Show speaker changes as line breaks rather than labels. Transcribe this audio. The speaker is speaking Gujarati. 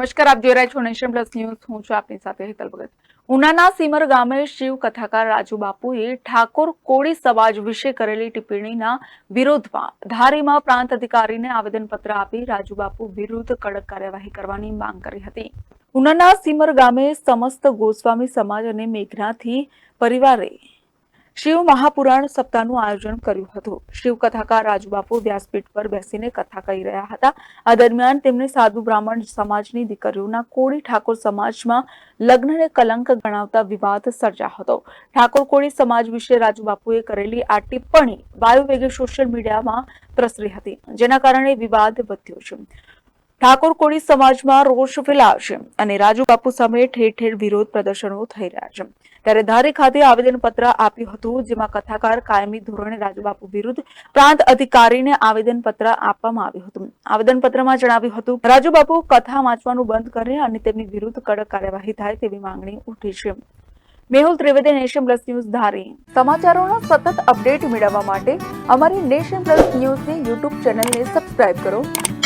નમસ્કાર, આપ જોઈ રહ્યા છો નેશન પ્લસ ન્યૂઝ. હું છું આપની સાથે હેતલ ભગત. ઉનાના સીમર ગામે શિવ કથાકાર રાજુ બાપુએ ઠાકોર કોળી સમાજ વિશે કરેલી ટિપ્પણીના વિરોધમાં ધારીમાં પ્રાંત અધિકારીને આવેદનપત્ર આપી રાજુ બાપુ વિરુદ્ધ કડક કાર્યવાહી કરવાની માંગ કરી હતી. ઉનાના સીમર ગામે સમસ્ત ગોસ્વામી સમાજ અને મેઘનાથી પરિવારે શિવ મહાપુરાણ સપ્તાહનું આયોજન કર્યું હતું. શિવ કથાકાર રાજુબાપુ વ્યાસપીઠ પર બેસીને કથા કહી રહ્યા હતા. આ દરમિયાન તેમણે સાધુ બ્રાહ્મણ સમાજની દીકરીઓના કોળી ઠાકોર સમાજમાં લગ્નને કલંક ગણાવતા વિવાદ સર્જા હતો. ઠાકોર કોળી સમાજ વિશે રાજુબાપુએ કરેલી આ ટિપ્પણી વાયુવેગે સોશિયલ મીડિયામાં પ્રસરી હતી, જેના કારણે વિવાદ વધ્યો છે. ઠાકોર કોળી સમાજમાં રોષ ફેલાશે અને રાજુ બાપુ સામે ઠેર ઠેર વિરોધ પ્રદર્શનો થઈ રહ્યા છે. ત્યારે ધારી ખાતે આવેદનપત્ર આપ્યું હતું, જેમાં કથાકાર કાયમી ધોરણે રાજુબાપુ વિરુદ્ધ પ્રાંત અધિકારીને આવેદનપત્ર આપવામાં આવ્યું હતું. આવેદનપત્રમાં જણાવ્યું હતું રાજુબાપુ કથા વાંચવાનું બંધ કરે અને તેમની વિરુદ્ધ કડક કાર્યવાહી થાય તેવી માંગણી ઉઠી છે. Mehul Trivedi, Nation Plus News Dhari. સમાચારોના સતત અપડેટ મેળવવા માટે અમારી નેશન પ્લસ ન્યૂઝની યુટ્યુબ ચેનલને સબસ્ક્રાઇબ કરો.